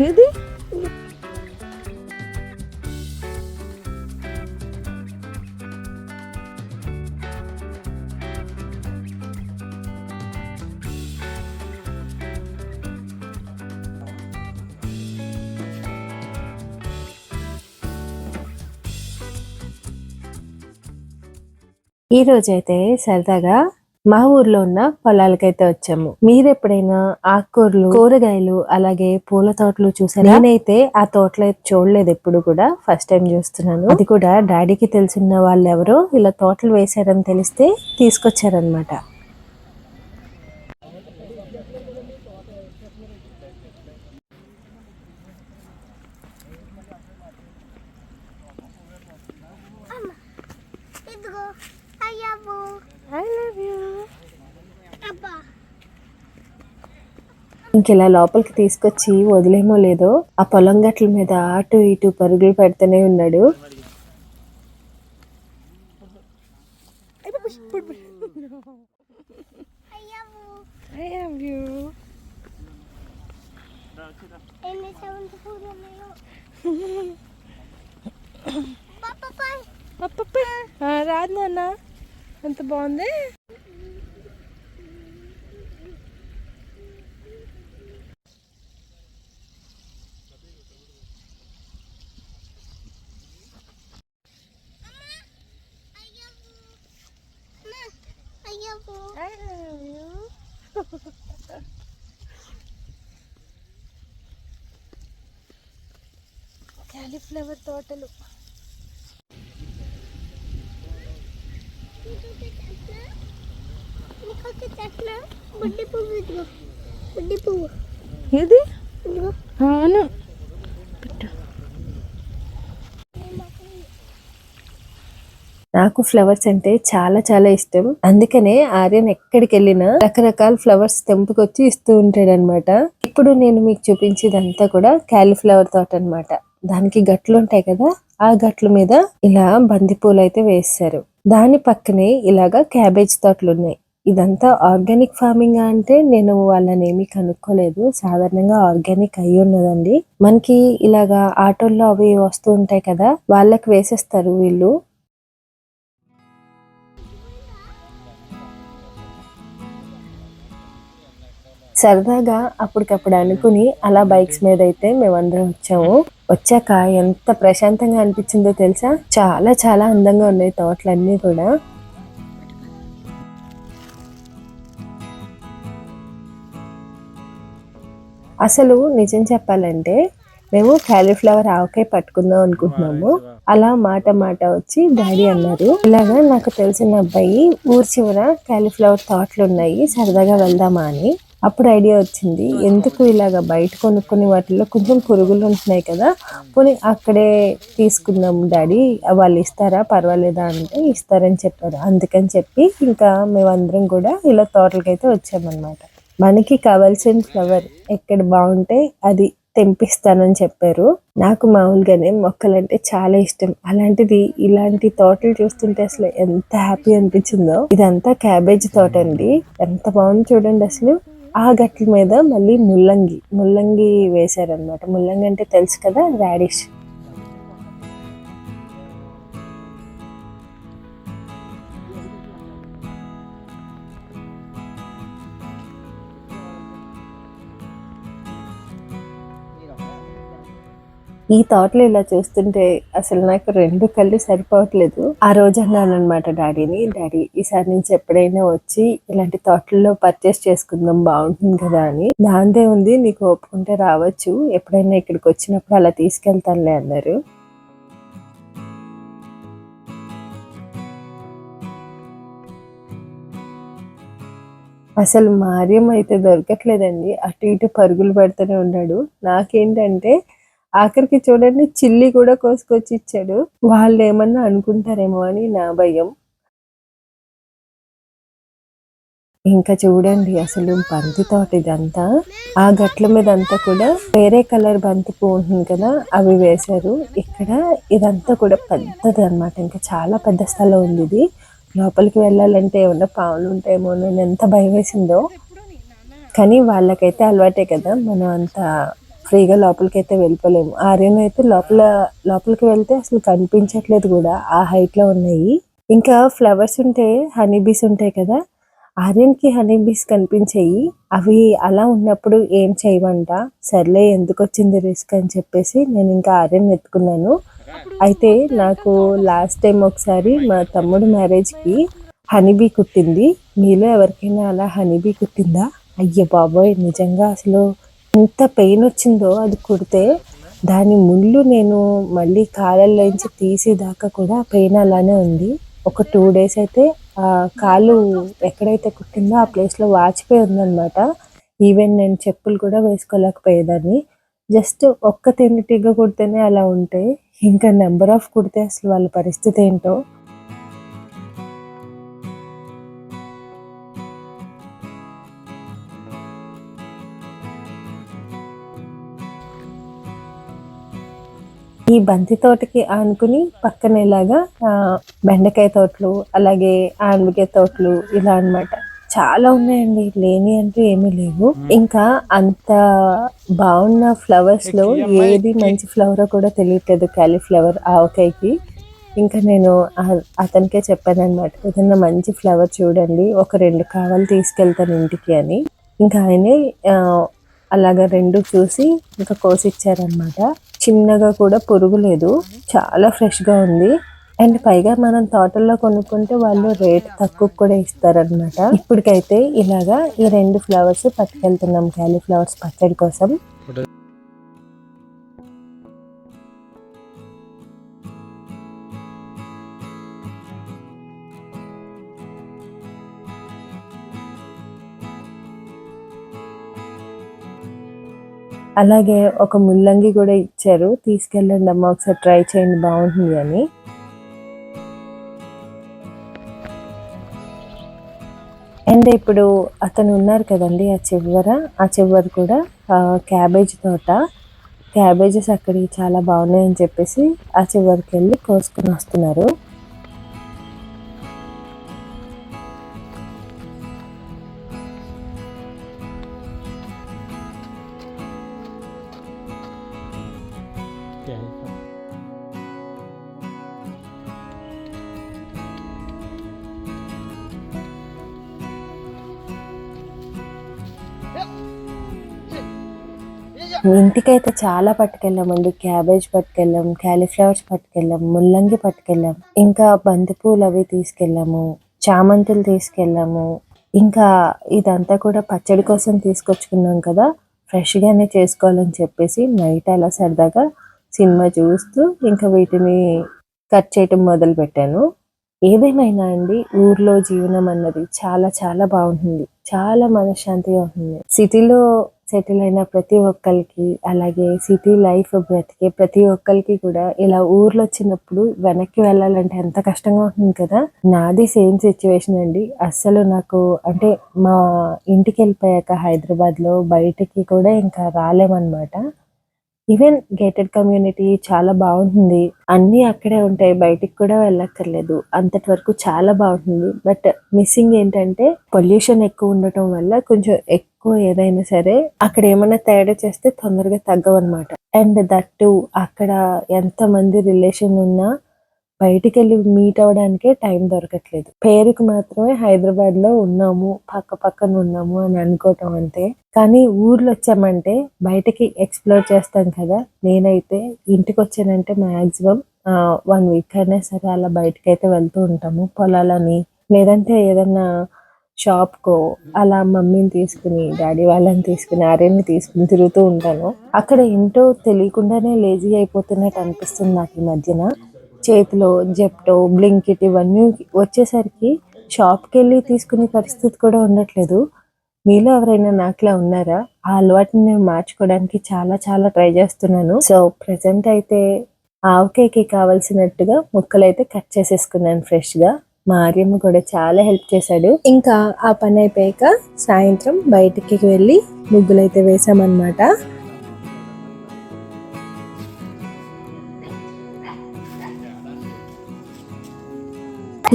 ఏది? ఈ రోజైతే సరదాగా మా ఊర్లో ఉన్న పొలాలకైతే వచ్చాము. మీరు ఎప్పుడైనా ఆకుకూరలు కూరగాయలు అలాగే పూల తోటలు చూసారు? నేనైతే ఆ తోటలో అయితే చూడలేదు ఎప్పుడు కూడా. ఫస్ట్ టైం చూస్తున్నాను. అది కూడా డాడీకి తెలిసిన వాళ్ళు ఎవరో ఇలా తోటలు వేశారని తెలిస్తే తీసుకొచ్చారనమాట ఇంకెలా లోపలికి తీసుకొచ్చి వదిలేమో లేదో ఆ పొలం గట్ల మీద అటు ఇటు పరుగులు పెడుతూనే ఉన్నాడు. రాదు నాన్న ఎంత బాగుంది క్యాలీఫ్లవర్ తోటలు. బుడ్డి పువ్వు ఇదిగో బుడ్డి పువ్వు ఏది ఇదిగో. అవును. నాకు ఫ్లవర్స్ అంటే చాలా చాలా ఇష్టం. అందుకనే ఆర్యన్ ఎక్కడికి వెళ్ళినా రకరకాల ఫ్లవర్స్ తెంపుకొచ్చి ఇస్తూ ఉంటాడు అనమాట ఇప్పుడు నేను మీకు చూపించేదంతా కూడా క్యాలీఫ్లవర్ తోట అన్నమాట దానికి గట్లు ఉంటాయి కదా ఆ గట్ల మీద ఇలా బంతిపూలు అయితే వేస్తారు. దాని పక్కనే ఇలాగా క్యాబేజ్ తోటలు ఉన్నాయి ఇదంతా ఆర్గానిక్ ఫార్మింగ్ అంటే నేను వాళ్ళని ఏమీ కనుక్కోలేదు. సాధారణంగా ఆర్గానిక్ అయి ఉన్నదండి. మనకి ఇలాగా ఆటోల్లో అవి వస్తూ ఉంటాయి కదా వాళ్ళకి వేసేస్తారు వీళ్ళు. సరదాగా అప్పటికప్పుడు అనుకుని అలా బైక్స్ మీద అయితే మేమందరం వచ్చాము. వచ్చాక ఎంత ప్రశాంతంగా అనిపించిందో తెలుసా? చాలా చాలా అందంగా ఉన్నాయి తోటలన్నీ కూడా. అసలు నిజం చెప్పాలంటే మేము క్యాలీఫ్లవర్ ఆవకాయ పట్టుకుందాం అనుకుంటున్నాము. అలా మాట మాట వచ్చి డాడీ అన్నారు. ఇలాగా నాకు తెలిసిన అబ్బాయి ఊరి చివర క్యాలీఫ్లవర్ తోటలు ఉన్నాయి. సరదాగా వెళ్దామా అని. అప్పుడు ఐడియా వచ్చింది. ఎందుకు ఇలాగ బయట కొనుక్కునే వాటిలో కొంచెం పురుగులు ఉంటున్నాయి కదా పోనీ అక్కడే తీసుకుందాం డాడీ వాళ్ళు ఇస్తారా పర్వాలేదా అంటే ఇస్తారని చెప్పారు. అందుకని చెప్పి ఇంకా మేమందరం కూడా ఇలా తోటలకైతే వచ్చామన్నమాట. మనకి కావాల్సిన ఫ్లవర్ ఎక్కడ బాగుంటే అది తెంపిస్తానని చెప్పారు. నాకు మామూలుగానే మొక్కలంటే చాలా ఇష్టం. అలాంటిది ఇలాంటి తోటలు చూస్తుంటే అసలు ఎంత హ్యాపీ అనిపించిందో. ఇదంతా క్యాబేజ్ తోట అండి. ఎంత బాగుంది చూడండి అసలు. ఆ గట్ల మీద మళ్ళీ ముల్లంగి ముల్లంగి వేశారనమాట ముల్లంగి అంటే తెలుసు కదా రాడిష్. ఈ తోటలు ఇలా చూస్తుంటే అసలు నాకు రెండు కళ్ళు సరిపోవట్లేదు. ఆ రోజు అన్నాను అనమాట డాడీని డాడీ ఈసారి నుంచి ఎప్పుడైనా వచ్చి ఇలాంటి తోటల్లో పర్చేస్ చేసుకుందాం బాగుంటుంది కదా అని. దాందే ఉంది నీకు ఒప్పుకుంటే రావచ్చు. ఎప్పుడైనా ఇక్కడికి వచ్చినప్పుడు అలా తీసుకెళ్తానులే అన్నారు. అసలు మార్యం అయితే దొరకట్లేదండి. అటు ఇటు పరుగులు పెడుతూనే ఉన్నాడు. నాకేంటంటే ఆఖరికి చూడండి చిల్లి కూడా కోసుకొచ్చి ఇచ్చాడు వాళ్ళు ఏమన్నా అనుకుంటారేమో అని నా భయం. ఇంకా చూడండి అసలు బంతి తోట ఇదంతా. ఆ గట్ల మీద అంతా కూడా వేరే కలర్ బంతి పువ్వు ఉంటుంది కదా అవి వేశారు. ఇక్కడ ఇదంతా కూడా పెద్దది అన్నమాట. ఇంకా చాలా పెద్ద స్థలం ఉంది ఇది. లోపలికి వెళ్ళాలంటే ఏమన్నా పావులు ఉంటాయేమో నేను ఎంత భయం వేసిందో. కానీ వాళ్ళకైతే అలవాటే కదా మనం అంత ఫ్రీగా లోపలికి అయితే వెళ్ళిపోలేము ఆర్యన్ అయితే లోపల లోపలికి వెళ్తే అసలు కనిపించట్లేదు కూడా ఆ హైట్లో ఉన్నాయి. ఇంకా ఫ్లవర్స్ ఉంటే హనీ బీస్ ఉంటాయి కదా ఆర్యన్కి హనీ బీస్ కనిపించాయి. అవి అలా ఉన్నప్పుడు ఏం చేయమంట? సర్లే ఎందుకు వచ్చింది రిస్క్ అని చెప్పేసి నేను ఇంకా ఆర్యన్ ఎత్తుకున్నాను అయితే నాకు లాస్ట్ టైం ఒకసారి మా తమ్ముడు మ్యారేజ్కి హనీబీ కుట్టింది. మీలో ఎవరికైనా అలా హనీబీ కుట్టిందా? అయ్య బాబోయ్ నిజంగా అసలు ఎంత పెయిన్ వచ్చిందో అది కుడితే దాని ముళ్ళు నేను మళ్ళీ కాళ్ళల్లోంచి తీసేదాకా కూడా పెయిన్ అలానే ఉంది. ఒక టూ డేస్ అయితే ఆ కాలు ఎక్కడైతే కుట్టిందో ఆ ప్లేస్లో వాచిపోయి ఉందన్నమాట. ఈవెన్ నేను చెప్పులు కూడా వేసుకోలేకపోయేదాన్ని. జస్ట్ ఒక్క తిండిటిగా కుడితేనే అలా ఉంటే ఇంకా నెంబర్ ఆఫ్ కుడితే అసలు వాళ్ళ పరిస్థితి ఏంటో ఈ బంతి తోటకి ఆనుకుని పక్కన ఇలాగా ఆ, బెండకాయ తోటలు అలాగే ఆనపకాయ తోటలు ఇలా అన్నమాట. చాలా ఉన్నాయండి. లేని అంటూ ఏమీ లేవు. ఇంకా అంత బాగున్న ఫ్లవర్స్లో ఏది మంచి ఫ్లవర్ కూడా తెలియట్లేదు కాలీఫ్లవర్ ఆవకాయకి. ఇంకా నేను అతనికే చెప్పాను అనమాట ఏదైనా మంచి ఫ్లవర్ చూడండి. ఒక రెండు కావాలి తీసుకెళ్తాను ఇంటికి అని. ఇంకా ఆయనే అలాగా రెండు చూసి ఇంకా కోసిచ్చారనమాట చిన్నగా కూడా పురుగు లేదు. చాలా ఫ్రెష్గా ఉంది. అండ్ పైగా మనం తోటల్లో కొనుక్కుంటే వాళ్ళు రేట్ తక్కువ కూడా ఇస్తారనమాట ఇప్పటికైతే ఇలాగా ఈ రెండు ఫ్లవర్స్ పట్టుకెళ్తున్నాం. క్యాలీఫ్లవర్స్ పచ్చడి కోసం. అలాగే ఒక ముల్లంగి కూడా ఇచ్చారు. తీసుకెళ్ళండి అమ్మ ఒకసారి ట్రై చేయండి బాగుంటుంది అని. అండ్ ఇప్పుడు అతను ఉన్నారు కదండి ఆ చివర ఆ చివర కూడా క్యాబేజ్ తోట. క్యాబేజెస్ అక్కడికి చాలా బాగున్నాయని చెప్పేసి ఆ చివరికి వెళ్ళి కోసుకొని వస్తున్నారు. ఇంటికైతే చాలా పట్టుకెళ్ళామండి క్యాబేజ్ పట్టుకెళ్ళాం క్యాలీఫ్లవర్స్ పట్టుకెళ్ళాం ముల్లంగి పట్టుకెళ్ళాం ఇంకా బంతిపూలు అవి తీసుకెళ్ళాము చామంతులు తీసుకెళ్ళాము. ఇంకా ఇదంతా కూడా పచ్చడి కోసం తీసుకొచ్చుకున్నాం కదా ఫ్రెష్గానే చేసుకోవాలని చెప్పేసి నైట్ అలా సరదాగా సినిమా చూస్తూ ఇంకా వీటిని కట్ చేయటం మొదలు పెట్టాను ఏదేమైనా అండి ఊర్లో జీవనం అన్నది చాలా చాలా బాగుంటుంది. చాలా మనశ్శాంతిగా ఉంటుంది. సిటీలో సెటిల్ అయిన ప్రతి ఒక్కరికి అలాగే సిటీ లైఫ్ బ్రతికే ప్రతి ఒక్కరికి కూడా ఇలా ఊర్లో వచ్చినప్పుడు వెనక్కి వెళ్ళాలంటే ఎంత కష్టంగా ఉంటుంది కదా? నాది సేమ్ సిచ్యువేషన్ అండి. అస్సలు నాకు అంటే మా ఇంటికి వెళ్ళిపోయాక హైదరాబాద్లో బయటికి కూడా ఇంకా రాలేమన్నమాట. ఈవెన్ గేటెడ్ కమ్యూనిటీ చాలా బాగుంటుంది. అన్ని అక్కడే ఉంటాయి. బయటికి కూడా వెళ్ళక్కర్లేదు. అంతటి వరకు చాలా బాగుంటుంది. బట్ మిస్సింగ్ ఏంటంటే పొల్యూషన్ ఎక్కువ ఉండటం వల్ల కొంచెం ఎక్కువ ఏదైనా సరే అక్కడ ఏమైనా తేడా చేస్తే తొందరగా తగ్గవన్నమాట. అండ్ దట్టు అక్కడ ఎంత మంది రిలేషన్ ఉన్నా బయటికి వెళ్ళి మీట్ అవ్వడానికే టైం దొరకట్లేదు. పేరుకు మాత్రమే హైదరాబాద్లో ఉన్నాము పక్క పక్కన ఉన్నాము అని అనుకోవటం అంతే. కానీ ఊర్లో వచ్చామంటే బయటకి ఎక్స్ప్లోర్ చేస్తాం కదా. నేనైతే ఇంటికి వచ్చానంటే మాక్సిమం వన్ వీక్ అయినా సరే అలా బయటకి అయితే వెళ్తూ ఉంటాము. పొలాలని లేదంటే ఏదన్నా షాప్ కో అలా మమ్మీని తీసుకుని డాడీ వాళ్ళని తీసుకుని ఆర్యని తీసుకుని తిరుగుతూ ఉంటాను. అక్కడ ఏంటో తెలియకుండానే లేజీ అయిపోతున్నట్టు అనిపిస్తుంది నాకు ఈ మధ్యన. చేతిలో జెప్టో బ్లింకిట్ ఇవన్నీ వచ్చేసరికి షాప్కి వెళ్ళి తీసుకునే పరిస్థితి కూడా ఉండట్లేదు. మీలో ఎవరైనా నాకులా ఉన్నారా? ఆ అలవాటుని నేను మార్చుకోవడానికి చాలా చాలా ట్రై చేస్తున్నాను. సో ప్రెసెంట్ అయితే ఆవకాయకి కావాల్సినట్టుగా ముక్కలు అయితే కట్ చేసేసుకున్నాను ఫ్రెష్గా మా ఆర్యమ్మ కూడా చాలా హెల్ప్ చేశాడు. ఇంకా ఆ పని అయిపోయాక సాయంత్రం బయటికి వెళ్ళి ముగ్గులైతే వేసామన్నమాట.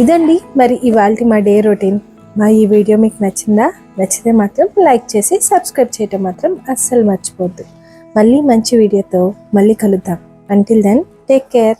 ఇదండి మరి ఇవాళ మా డే రొటీన్. మా ఈ వీడియో మీకు నచ్చిందా? నచ్చితే మాత్రం లైక్ చేసి సబ్స్క్రైబ్ చేయటం మాత్రం అస్సలు మర్చిపోద్దు మళ్ళీ మంచి వీడియోతో మళ్ళీ కలుద్దాం. Until then take care